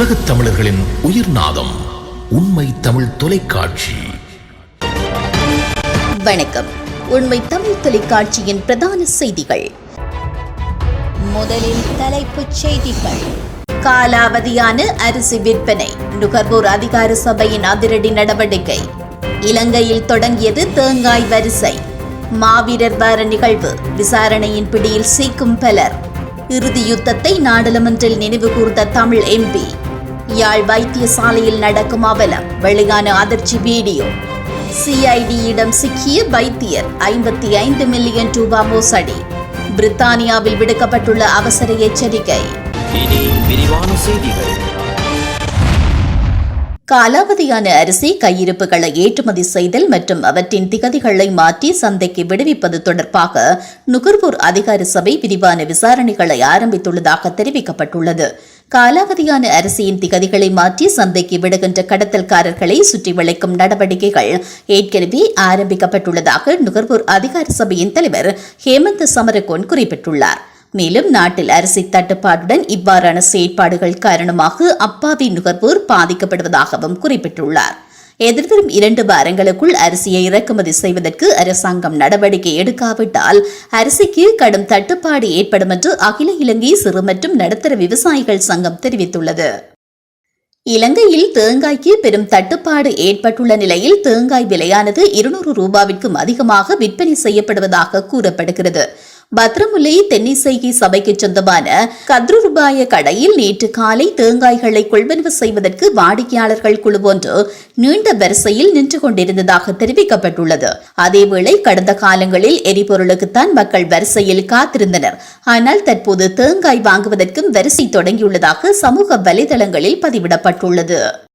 உலகத் தமிழர்களின் உயிர் நாதம் உண்மை தமிழ் தொலைக்காட்சி. வணக்கம். உண்மை தமிழ் தொலைக்காட்சியின் பிரதான செய்திகள். முதலில் தலைப்புச் செய்திகள். காலாவதியான அரிசி விற்பனை. நுகர்வோர் அதிகார சபையின் அதிரடி நடவடிக்கை. இலங்கையில் தொடங்கியது தேங்காய் வரிசை. மாவீரர் வார நிகழ்வு. விசாரணையின் பிடியில் சீக்கும் பலர். இறுதி யுத்தத்தை நாடாளுமன்றில் நினைவு கூர்ந்த தமிழ் எம்பி. யாழ் வைத்தியசாலையில் நடக்கும் அவலம். வெளியான அதிர்ச்சி வீடியோ. சிஐடியிடம் சிக்கிய வைத்தியர் ஐம்பத்தி ஐந்து மில்லியன் ரூபாய் மோசடி. பிரித்தானியாவில் விடுக்கப்பட்டுள்ள அவசர எச்சரிக்கை. காலாவதியான அரிசி கையிருப்புகளை ஏற்றுமதி செய்தல் மற்றும் அவற்றின் திகதிகளை மாற்றி சந்தைக்கு விடுவிப்பது தொடர்பாக நுகர்வோர் அதிகார சபை விரிவான விசாரணைகளை ஆரம்பித்துள்ளதாக தெரிவிக்கப்பட்டுள்ளது. காலாவதியான அரிசியின் திகதிகளை மாற்றி சந்தைக்கு விடுகின்ற கடத்தல்காரர்களை சுற்றி வளைக்கும் நடவடிக்கைகள் ஏற்கனவே ஆரம்பிக்கப்பட்டுள்ளதாக நுகர்வோர் அதிகார சபையின் தலைவர் ஹேமந்த் சமரகோன் குறிப்பிட்டுள்ளார். மேலும் நாட்டில் அரிசி தட்டுப்பாட்டுடன் இவ்வாறான செயற்பாடுகள் காரணமாக அப்பாவி நுகர்வோர் பாதிக்கப்படுவதாகவும் குறிப்பிட்டுள்ளார். எதிர்வரும் இரண்டு வாரங்களுக்குள் அரிசியை இறக்குமதி செய்வதற்கு அரசாங்கம் நடவடிக்கை எடுக்காவிட்டால் அரிசிக்கு கடும் தட்டுப்பாடு ஏற்படும் என்று அகில இலங்கை சிறு மற்றும் நடுத்தர விவசாயிகள் சங்கம் தெரிவித்துள்ளது. இலங்கையில் தேங்காய்க்கு பெரும் தட்டுப்பாடு ஏற்பட்டுள்ள நிலையில் தேங்காய் விலையானது இருநூறு ரூபாவிற்கும் அதிகமாக விற்பனை செய்யப்படுவதாக கூறப்படுகிறது. பத்ரமுலை தென்னிசைகி சபைக்கு சொந்தமான கத்ருபாய கடையில் நேற்று காலை தேங்காய்களை கொள்வனவு செய்வதற்கு வாடிக்கையாளர்கள் குழு ஒன்று நீண்ட வரிசையில் நின்று கொண்டிருந்ததாக தெரிவிக்கப்பட்டுள்ளது. அதேவேளை கடந்த காலங்களில் எரிபொருளுக்குத்தான் மக்கள் வரிசையில் காத்திருந்தனர். ஆனால் தற்போது தேங்காய் வாங்குவதற்கும் வரிசை தொடங்கியுள்ளதாக சமூக வலைதளங்களில் பதிவிடப்பட்டுள்ளது.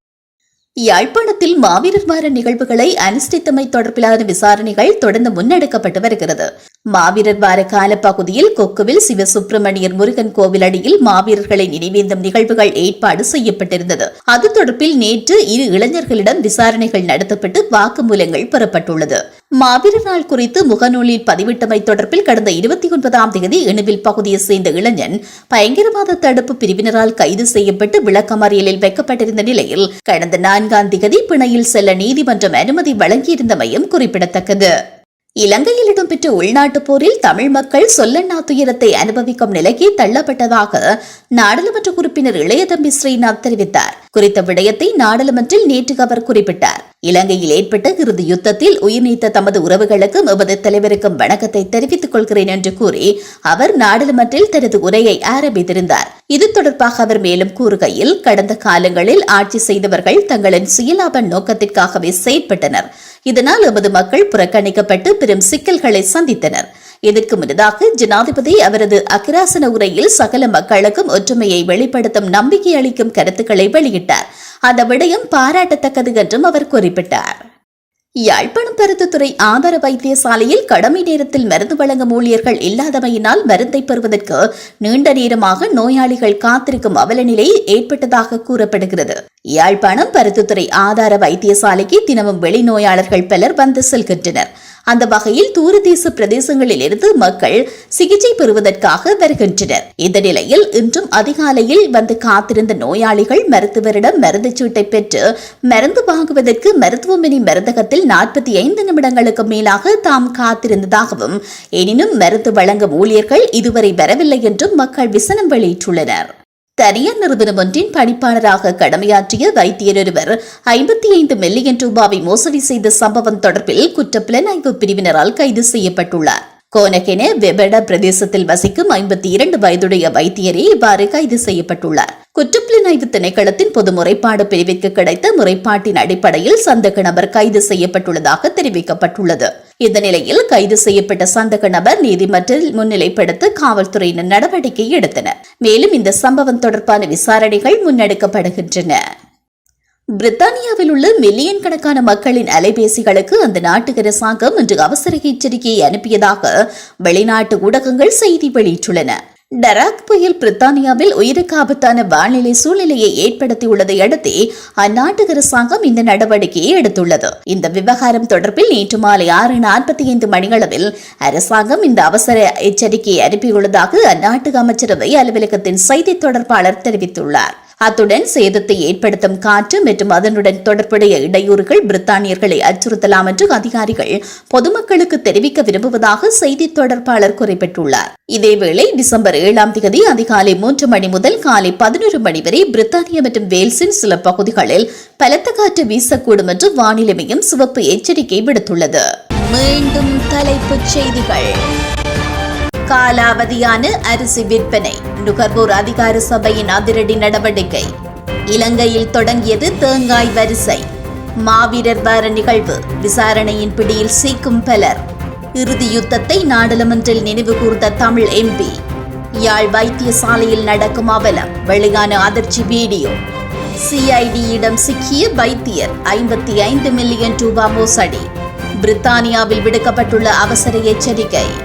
யாழ்ப்பாணத்தில் மாவீரர் வார நிகழ்வுகளை அனுஷ்டித்தமை தொடர்பிலான விசாரணைகள் தொடர்ந்து முன்னெடுக்கப்பட்டு வருகிறது. மாவீரர் வார காலப்பகுதியில் கொக்குவில் சிவசுப்பிரமணியர் முருகன் கோவில் அடியில் மாவீரர்களை நினைவேந்தும் நிகழ்வுகள் ஏற்பாடு செய்யப்பட்டிருந்தது. அது தொடர்பில் நேற்று இரு இளைஞர்களிடம் விசாரணைகள் நடத்தப்பட்டு வாக்குமூலங்கள் பெறப்பட்டுள்ளது. மாவீர நாள் குறித்து முகநூலில் பதிவிட்டமை தொடர்பில் கடந்த இருபத்தி ஒன்பதாம் தேதி இணுவில் பகுதியைச் சேர்ந்த இளைஞன் பயங்கரவாத தடுப்பு பிரிவினரால் கைது செய்யப்பட்டு விளக்கமறியலில் வைக்கப்பட்டிருந்த நிலையில் கடந்த நான்காம் திகதி பிணையில் செல்ல நீதிமன்றம் அனுமதி வழங்கியிருந்தமையும் குறிப்பிடத்தக்கது. இலங்கையில் இடம்பெற்ற உள்நாட்டுப் போரில் தமிழ் மக்கள் சொல்லண்ணா துயரத்தை அனுபவிக்கும் நிலைக்கு தள்ளப்பட்டதாக நாடாளுமன்ற உறுப்பினர் இளையதம்பி ஸ்ரீநாத் தெரிவித்தார். குறித்த விடயத்தை நாடாளுமன்றில் நேற்று அவர் குறிப்பிட்டார். இலங்கையில் ஏற்பட்ட இறுதி யுத்தத்தில் உயிர் நீத்த தமது உறவுகளுக்கும் எமது தலைவருக்கும் வணக்கத்தை தெரிவித்துக் கொள்கிறேன் என்று கூறி அவர் நாடாளுமன்றில் தனது உரையை ஆரம்பித்திருந்தார். இது தொடர்பாக அவர் மேலும் கூறுகையில் கடந்த காலங்களில் ஆட்சி செய்தவர்கள் தங்களின் சுயலாப நோக்கத்திற்காகவே செயற்பட்டனர். இதனால் எமது மக்கள் புறக்கணிக்கப்பட்டு பெரும் சிக்கல்களை சந்தித்தனர். இதற்கு முன்னதாக ஜனாதிபதி அவரது அக்கிராசன உரையில் சகல மக்களுக்கும் ஒற்றுமையை வெளிப்படுத்தும் நம்பிக்கை அளிக்கும் கருத்துக்களை வெளியிட்டார். அந்த விடயம் பாராட்டத்தக்கது என்றும் அவர் குறிப்பிட்டார். யாழ்ப்பாணம் பருத்தித்துறை ஆதார வைத்தியசாலையில் கடமை நேரத்தில் மருந்து வழங்கும் ஊழியர்கள் இல்லாதமையினால் மருந்தை பெறுவதற்கு நீண்ட நேரமாக நோயாளிகள் காத்திருக்கும் அவலநிலை ஏற்பட்டதாக கூறப்படுகிறது. யாழ்ப்பாணம் பருத்தித்துறை ஆதார வைத்தியசாலைக்கு தினமும் வெளிநோயாளர்கள் பலர் வந்து செல்கின்றனர். அந்த வகையில் தூரதேச பிரதேசங்களில் இருந்து மக்கள் சிகிச்சை பெறுவதற்காக வருகின்றனர். இந்த நிலையில் இன்றும் அதிகாலையில் வந்து காத்திருந்த நோயாளிகள் மருத்துவரிடம் மருந்து சீட்டை பெற்று மருந்து வாங்குவதற்கு மருத்துவமனை மருந்தகத்தில் நாற்பத்தி ஐந்து நிமிடங்களுக்கு மேலாக தாம் காத்திருந்ததாகவும் எனினும் மருந்து வழங்கும் ஊழியர்கள் இதுவரை வரவில்லை என்றும் மக்கள் விசனம் வெளியிட்டுள்ளனர். தனியார் நிறுவனம் ஒன்றின் பணிப்பாளராக கடமையாற்றிய வைத்தியர் ஒருவர் ஐம்பத்தி ஐந்து மில்லியன் ரூபாவை மோசடி செய்த சம்பவம் தொடர்பில் குற்றப்புலனாய்வு பிரிவினரால் கைது செய்யப்பட்டுள்ளார். கோனகென வெபட பிரதேசத்தில் வசிக்கும் ஐம்பத்தி இரண்டு வயதுடைய வைத்தியரே இவ்வாறு கைது செய்யப்பட்டுள்ளார். குற்றப்புலனாய்வு திணைக்களத்தின் பொது முறைப்பாடு பிரிவிற்கு கிடைத்த முறைப்பாட்டின் அடிப்படையில் சந்தக நபர் கைது செய்யப்பட்டுள்ளதாக தெரிவிக்கப்பட்டுள்ளது. இந்த நிலையில் கைது செய்யப்பட்ட சந்தக நபர் நீதிமன்றில் முன்னிலைப்படுத்த காவல்துறையினர் நடவடிக்கை எடுத்தனர். மேலும் இந்த சம்பவம் தொடர்பான விசாரணைகள் முன்னெடுக்கப்படுகின்றன. பிரித்தானியாவில் உள்ள மில்லியன் கணக்கான மக்களின் அலைபேசிகளுக்கு அந்த நாட்டு அரசாங்கம் இன்று அவசர எச்சரிக்கையை அனுப்பியதாக வெளிநாட்டு ஊடகங்கள் செய்தி வெளியிட்டுள்ளன. டராக் புயல் பிரித்தானியாவில் உயிருக்கு ஆபத்தான வானிலை சூழ்நிலையை ஏற்படுத்தியுள்ளதை அடுத்து அந்நாட்டு அரசாங்கம் இந்த நடவடிக்கையை எடுத்துள்ளது. இந்த விவகாரம் தொடர்பில் நேற்று மாலை ஆறு நாற்பத்தி ஐந்து மணியளவில் அரசாங்கம் இந்த அவசர எச்சரிக்கையை அனுப்பியுள்ளதாக அந்நாட்டு அமைச்சரவை அலுவலகத்தின் செய்தி தொடர்பாளர் தெரிவித்துள்ளார். அத்துடன் சேதத்தை ஏற்படுத்தும் காற்று மற்றும் அதனுடன் தொடர்புடைய இடையூறுகள் பிரித்தானியர்களை அச்சுறுத்தலாம் என்று அதிகாரிகள் பொதுமக்களுக்கு தெரிவிக்க விரும்புவதாக செய்தி தொடர்பாளர் குறிப்பிட்டுள்ளார். இதேவேளை டிசம்பர் ஏழாம் தேதி அதிகாலை மூன்று மணி முதல் காலை பதினொரு மணி வரை பிரித்தானியா மற்றும் வேல்ஸின் சில பகுதிகளில் பலத்த காற்று வீசக்கூடும் என்று வானிலை மையம் சிவப்பு எச்சரிக்கை விடுத்துள்ளது. மீண்டும் தலைப்புச் செய்திகள். காலாவதியான அரிசி விற்பனை. நுகர்வோர் அதிகார சபையின் அதிரடி நடவடிக்கை. இலங்கையில் தொடங்கியது தேங்காய் வரிசை. மாவீரர் வார நிகழ்வு. விசாரணையின் பிடியில் சீக்கும் பலர். இறுதி யுத்தத்தை நாடாளுமன்றில் நினைவு கூர்ந்த தமிழ் எம்பி. யாழ் வைத்தியசாலையில் நடக்கும் அவலம். வெளியான அதிர்ச்சி வீடியோ. சிஐடியிடம் சிக்கிய வைத்தியர் ஐம்பத்தி ஐந்து மில்லியன் ரூபாய் மோசடி. பிரித்தானியாவில் விடுக்கப்பட்டுள்ள அவசர எச்சரிக்கை.